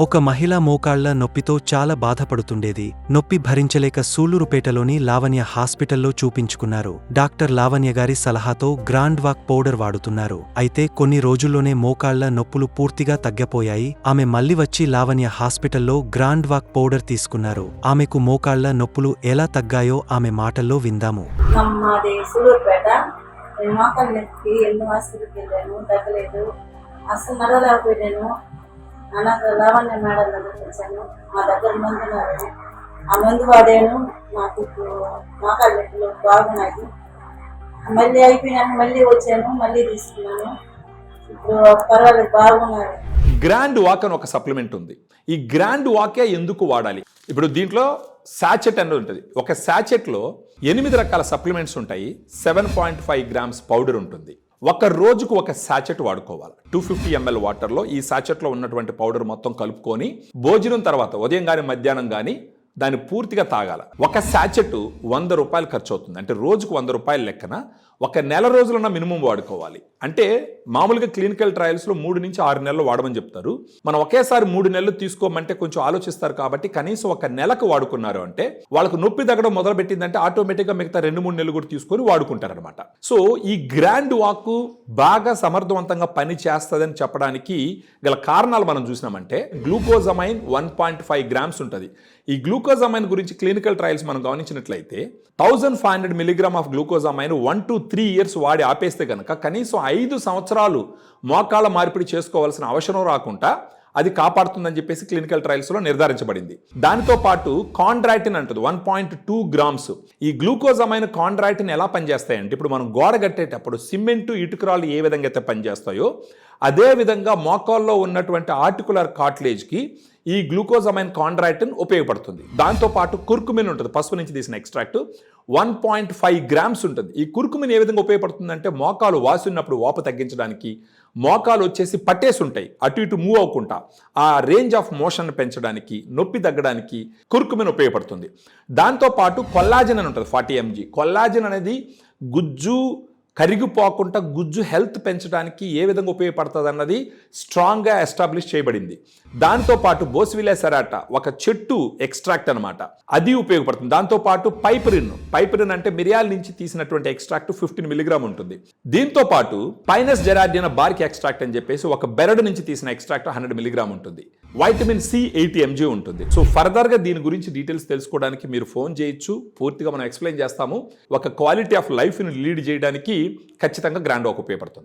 ఒక మహిళ మోకాళ్ళ నొప్పితో చాలా బాధపడుతుండేది. నొప్పి భరించలేక సూళ్ళూరుపేటలోని లావణ్య హాస్పిటల్లో చూపించుకున్నారు. డాక్టర్ లావణ్య గారి సలహాతో గ్రాండ్ వాక్ పౌడర్ వాడుతున్నారు. అయితే కొన్ని రోజుల్లోనే మోకాళ్ళ నొప్పులు పూర్తిగా తగ్గపోయాయి. ఆమె మళ్ళీ వచ్చి లావణ్య హాస్పిటల్లో గ్రాండ్ వాక్ పౌడర్ తీసుకున్నారు. ఆమెకు మోకాళ్ళ నొప్పులు ఎలా తగ్గాయో ఆమె మాటల్లో విందాము. నొప్పి ఎన్నో హాస్పిటల్కి వెళ్ళాను? తగ్గలేదు. అసలు నడవలేకపోయాను అనాథ లావణ్య మేడం దగ్గరికి వచ్చాను మా దగ్గర మందు ఆ మందు వాడాను. నాకు ఇప్పుడు బాగున్నాయి మళ్ళీ అయిపోయినాక మళ్ళీ వచ్చాను. మళ్ళీ తీసుకున్నాను. ఇప్పుడు పర్వాలేదు బాగున్నారు గ్రాండ్ వాక్ అని ఒక సప్లిమెంట్ ఉంది. ఈ గ్రాండ్ వాకే ఎందుకు వాడాలి? ఇప్పుడు దీంట్లో శాచెట్ అనేది ఉంటుంది. ఒక శాచెట్లో ఎనిమిది రకాల సప్లిమెంట్స్ ఉంటాయి. Seven point five grams powder ఉంటుంది. ఒక రోజుకు ఒక శాచెట్ వాడుకోవాలి. టూ ఫిఫ్టీ ఎంఎల్ వాటర్లో ఈ శాచెట్లో ఉన్నటువంటి పౌడర్ మొత్తం కలుపుకొని భోజనం తర్వాత ఉదయం కానీ మధ్యాహ్నం కానీ దాన్ని పూర్తిగా తాగాల. ఒక శాచెట్ వంద రూపాయలు ఖర్చు అవుతుంది అంటే రోజుకు వంద రూపాయల లెక్కన ఒక నెల రోజులన్న మినిమం వాడుకోవాలి. అంటే మామూలుగా క్లినికల్ ట్రయల్స్లో మూడు నుంచి ఆరు నెలలు వాడమని చెప్తారు. మనం ఒకేసారి మూడు నెలలు తీసుకోమంటే కొంచెం ఆలోచిస్తారు కాబట్టి కనీసం ఒక నెలకు వాడుకున్నారు అంటే వాళ్ళకు నొప్పి తగ్గడం మొదలుపెట్టిందంటే ఆటోమేటిక్గా మిగతా రెండు మూడు నెలలు కూడా తీసుకొని వాడుకుంటారనమాట సో ఈ గ్రాండ్ వాక్ బాగా సమర్థవంతంగా పని చేస్తుందని చెప్పడానికి గల కారణాలు మనం చూసినామంటే glucosamine one point five grams ఉంటుంది. ఈ గ్లూకోజమైన్ గురించి క్లినికల్ ట్రయల్స్ మనం గమనించినట్లయితే thousand five hundred milligram of glucosamine one to three years వాడి ఆపేస్తే కనుక కనీసం ఐదు సంవత్సరాలు మోకాళ్ళ మార్పిడి చేసుకోవాల్సిన అవసరం రాకుండా అది కాపాడుతుందని చెప్పేసి క్లినికల్ ట్రయల్స్లో నిర్ధారించబడింది. దానితో పాటు కాండ్రాటిన్ అంటుంది వన్ పాయింట్ టూ గ్రామ్స్ ఈ గ్లూకోజమైన కాండ్రాటిన్ ఎలా పనిచేస్తాయంటే ఇప్పుడు మనం గోడ కట్టేటప్పుడు సిమెంటు ఇటుకరాలు ఏ విధంగా అయితే పనిచేస్తాయో అదే విధంగా మోకాల్లో ఉన్నటువంటి ఆర్టికులర్ కాట్లేజ్కి ఈ గ్లూకోజమైన్ కాండ్రాటిన్ ఉపయోగపడుతుంది. దాంతోపాటు కుర్కుమిన్ ఉంటుంది పసుపు నుంచి తీసిన extract one point five grams ఉంటుంది. ఈ కుర్కుమిన్ ఏ విధంగా ఉపయోగపడుతుందంటే మోకాలు వాసినప్పుడు వాపు తగ్గించడానికి మోకాలు వచ్చేసి పట్టేసి ఉంటాయి అటు ఇటు మూవ్ అవ్వకుండా. ఆ రేంజ్ ఆఫ్ మోషన్ పెంచడానికి నొప్పి తగ్గడానికి కుర్కుమిన్ ఉపయోగపడుతుంది. దాంతోపాటు కొల్లాజన్ అని ఉంటుంది ఫార్టీ ఎంజీ కొల్లాజన్ అనేది గుజ్జు కరిగిపోకుండా గుజ్జు హెల్త్ పెంచడానికి ఏ విధంగా ఉపయోగపడుతుంది అన్నది స్ట్రాంగ్గా ఎస్టాబ్లిష్ చేయబడింది. దాంతోపాటు బోసివిలే సెరాట ఒక చెట్టు ఎక్స్ట్రాక్ట్ అనమాట అది ఉపయోగపడుతుంది. దాంతోపాటు పైపరిన్. పైపరిన్ అంటే మిరియాల నుంచి తీసినటువంటి ఎక్స్ట్రాక్ట్ ఫిఫ్టీన్ మిలిగ్రామ్ ఉంటుంది. దీంతో పాటు పైనస్ జెరాడియన బార్కి ఎక్స్ట్రాక్ట్ అని చెప్పేసి ఒక బెరడు నుంచి తీసిన ఎక్స్ట్రాక్ట్ హండ్రెడ్ మిలిగ్రామ్ ఉంటుంది. వైటమిన్ సి ఎయిటీ ఎంజీ ఉంటుంది. సో ఫర్దర్గా దీని గురించి డీటెయిల్స్ తెలుసుకోవడానికి మీరు ఫోన్ చేయొచ్చు. పూర్తిగా మనం ఎక్స్ప్లెయిన్ చేస్తాము. ఒక క్వాలిటీ ఆఫ్ లైఫ్ని లీడ్ చేయడానికి ఖచ్చితంగా గ్రాండ్ ఒక ఉపయోగపడుతుంది